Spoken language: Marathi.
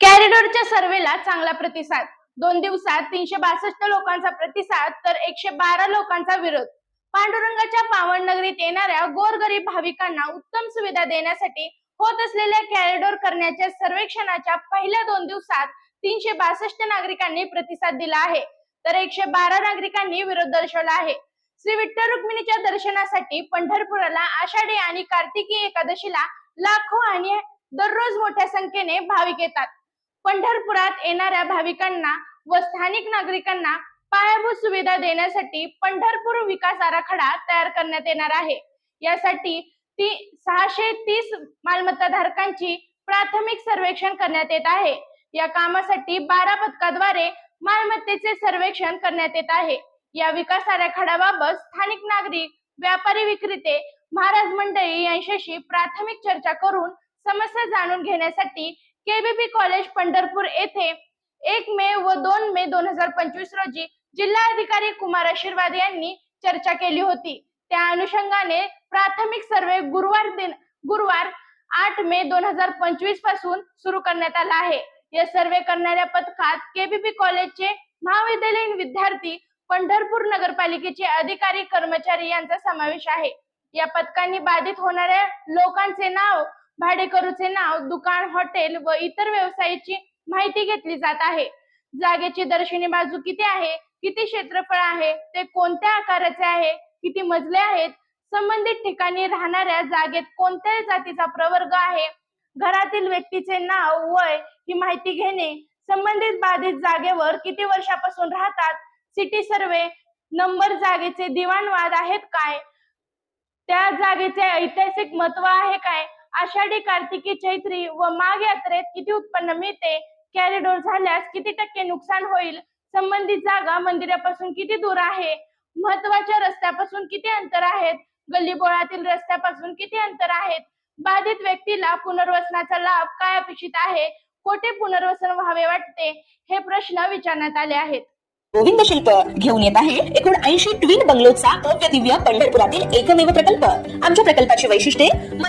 कॅरिडॉरच्या सर्वेला चांगला प्रतिसाद. दोन दिवसात तीनशे बासष्ट लोकांचा प्रतिसाद तर एकशे बारा लोकांचा विरोध. पांडुरंगाच्या पावन नगरीत येणाऱ्या गोरगरीब भाविकांना उत्तम सुविधा देण्यासाठी होत असलेल्या कॅरिडोर करण्याच्या सर्वेक्षणाच्या पहिल्या दोन दिवसात तीनशे बासष्ट नागरिकांनी प्रतिसाद दिला आहे. तर एकशे बारा नागरिकांनी विरोध दर्शवला आहे. श्री विठ्ठल रुक्मिणीच्या दर्शनासाठी पंढरपुराला आषाढी आणि कार्तिकी एकादशीला लाखो आणि दररोज मोठ्या संख्येने भाविक येतात. पंढरपुरात येणाऱ्या भाविकांना व स्थानिक नागरिकांना पायाभूत सुविधा देण्यासाठी पंढरपूर विकास आराखडा तयार करण्यात येणार आहे. यासाठी ती सहाशे तीस मालमत्ता धारकांची प्राथमिक सर्वेक्षण करण्यात येत आहे. या कामासाठी बारा पथकाद्वारे मालमत्तेचे सर्वेक्षण करण्यात येत आहे. या विकास आराखड्याबाबत स्थानिक नागरिक व्यापारी विक्रेते महाराज मंडळी यांच्याशी प्राथमिक चर्चा करून समस्या जाणून घेण्यासाठी केबीपी कॉलेज पंढरपूर येथे एक मे व दोन मे दोन हजार पंचवीस रोजी जिल्हाधिकारी कुमार आशीर्वाद यांनी चर्चा केली होती. त्या अनुषंगाने प्राथमिक सर्वे गुरुवार दिन गुरुवार आठ मे दोन हजार पंचवीसपासून सुरू करण्यात आला आहे. या सर्वे करणाऱ्या पथकात केबीपी कॉलेजचे महाविद्यालयीन विद्यार्थी पंढरपूर नगरपालिकेचे अधिकारी कर्मचारी यांचा समावेश आहे. या पथकांनी बाधित होणाऱ्या लोकांचे नाव भाडेकरूचे नाव दुकान हॉटेल व इतर व्यवसायाची माहिती घेतली जात आहे. जागेची दर्शनी बाजू किती आहे? किती क्षेत्रफळ आहे? ते कोणत्या आकाराचे आहे? किती मजले आहेत? संबंधित ठिकाणी राहणाऱ्या जागेत कोणत्या जातीचा प्रवर्ग आहे? घरातील व्यक्तीचे नाव वय ही माहिती घेणे संबंधित बाधित जागेवर किती वर्षापासून राहतात? सिटी सर्वे नंबर जागेचे दिवाणवाद आहेत काय? त्या जागेचे ऐतिहासिक महत्त्व आहे काय? आषाढी कार्तिकी चैत्री व माघ यात्रेत किती उत्पन्न मिळते? कॅरिडोर झाल्यास किती टक्के नुकसान होईल? संबंधित जागा मंदिरापासून किती दूर आहे? महत्त्वाच्या रस्त्यापासून किती अंतर आहेत? गल्लीबोळातील रस्त्यापासून किती अंतर आहेत? बाधित व्यक्तीला पुनर्वसनाचा लाभ काय अपेक्षित आहे? कोठे पुनर्वसन व्हावे वाटते? हे प्रश्न विचारण्यात आले आहेत. गोविंद शिल्प घेऊन येत आहे. एकूण ऐंशी ट्विन बंगलोचा भव्य दिव्य पंढरपुरातील एकमेव प्रकल्प. आमच्या प्रकल्पाची वैशिष्ट्ये